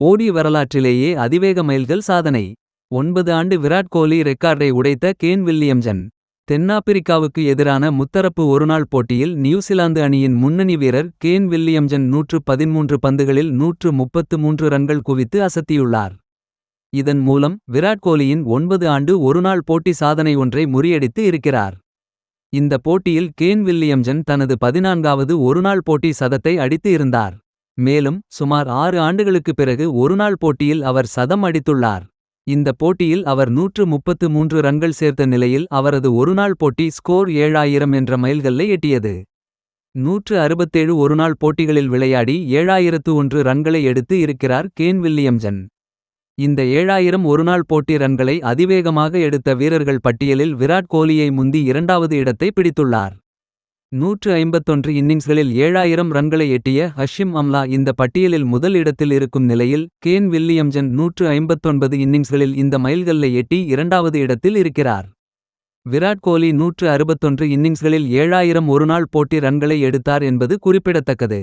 ஓடி வரலாற்றிலேயே அதிவேக மைல்கள் சாதனை. ஒன்பது ஆண்டு விராட் கோலி ரெக்கார்டை உடைத்த கேன் வில்லியம்சன். தென்னாப்பிரிக்காவுக்கு எதிரான முத்தரப்பு ஒருநாள் போட்டியில் நியூசிலாந்து அணியின் முன்னணி வீரர் கேன் வில்லியம்சன் நூற்று பதின்மூன்று பந்துகளில் நூற்று முப்பத்து மூன்று ரன்கள் குவித்து அசத்தியுள்ளார். இதன் மூலம் விராட் கோலியின் ஒன்பது ஆண்டு ஒருநாள் போட்டி சாதனை ஒன்றை முறியடித்து இருக்கிறார். இந்த போட்டியில் கேன் வில்லியம்சன் தனது பதினான்காவது ஒருநாள் போட்டி சதத்தை அடித்து இருந்தார். மேலும் சுமார் ஆறு ஆண்டுகளுக்குப் பிறகு ஒருநாள் போட்டியில் அவர் சதம் அடித்துள்ளார். இந்த போட்டியில் அவர் நூற்று முப்பத்து மூன்று ரன்கள் சேர்த்த நிலையில் அவரது ஒருநாள் போட்டி ஸ்கோர் ஏழாயிரம் என்ற மைல்கல்லை எட்டியது. நூற்று அறுபத்தேழு ஒருநாள் போட்டிகளில் விளையாடி ஏழாயிரத்து ஒன்று ரன்களை எடுத்து இருக்கிறார் கேன் வில்லியம்சன். இந்த ஏழாயிரம் ஒருநாள் போட்டி ரன்களை அதிவேகமாக எடுத்த வீரர்கள் பட்டியலில் விராட் கோலியை முந்தி இரண்டாவது இடத்தை பிடித்துள்ளார். நூற்று ஐம்பத்தொன்று இன்னிங்ஸ்களில் ஏழாயிரம் ரன்களை எட்டிய ஹஷிம் அம்லா இந்த பட்டியலில் முதல் இடத்தில் இருக்கும் நிலையில் கேன் வில்லியம்சன் நூற்று ஐம்பத்தொன்பது இன்னிங்ஸ்களில் இந்த மைல்கல்லை எட்டி இரண்டாவது இடத்தில் இருக்கிறார். விராட் கோலி நூற்று அறுபத்தொன்று இன்னிங்ஸ்களில் ஏழாயிரம் ஒருநாள் போட்டி ரன்களை எடுத்தார் என்பது குறிப்பிடத்தக்கது.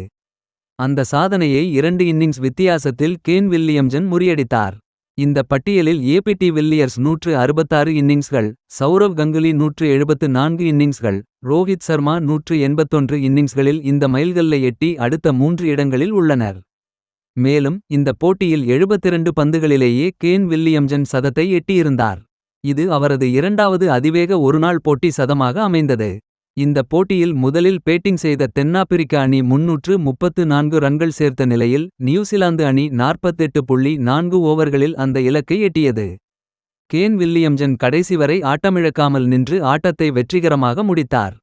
அந்த சாதனையை இரண்டு இன்னிங்ஸ் வித்தியாசத்தில் கேன் வில்லியம்சன் முறியடித்தார். இந்த பட்டியலில் ஏபிடி வில்லியர்ஸ் நூற்று அறுபத்தாறு இன்னிங்ஸ்கள் சௌரவ் கங்குலி நூற்று எழுபத்து நான்கு இன்னிங்ஸ்கள் ரோஹித் சர்மா நூற்று எண்பத்தொன்று இன்னிங்ஸ்களில் இந்த மைல்கல்லை எட்டி அடுத்த மூன்று இடங்களில் உள்ளனர். மேலும் இந்த போட்டியில் எழுபத்திரண்டு பந்துகளிலேயே கேன் வில்லியம்சன் சதத்தை எட்டியிருந்தார். இது அவரது இரண்டாவது அதிவேக ஒருநாள் போட்டி சதமாக அமைந்தது. இந்த போட்டியில் முதலில் பேட்டிங் செய்த தென்னாப்பிரிக்க அணி முன்னூற்று முப்பத்து நான்கு ரன்கள் சேர்த்த நிலையில் நியூசிலாந்து அணி நாற்பத்தெட்டு புள்ளி நான்கு ஓவர்களில் அந்த இலக்கை எட்டியது. கேன் வில்லியம்ஜன் கடைசி வரை ஆட்டமிழக்காமல் நின்று ஆட்டத்தை வெற்றிகரமாக முடித்தார்.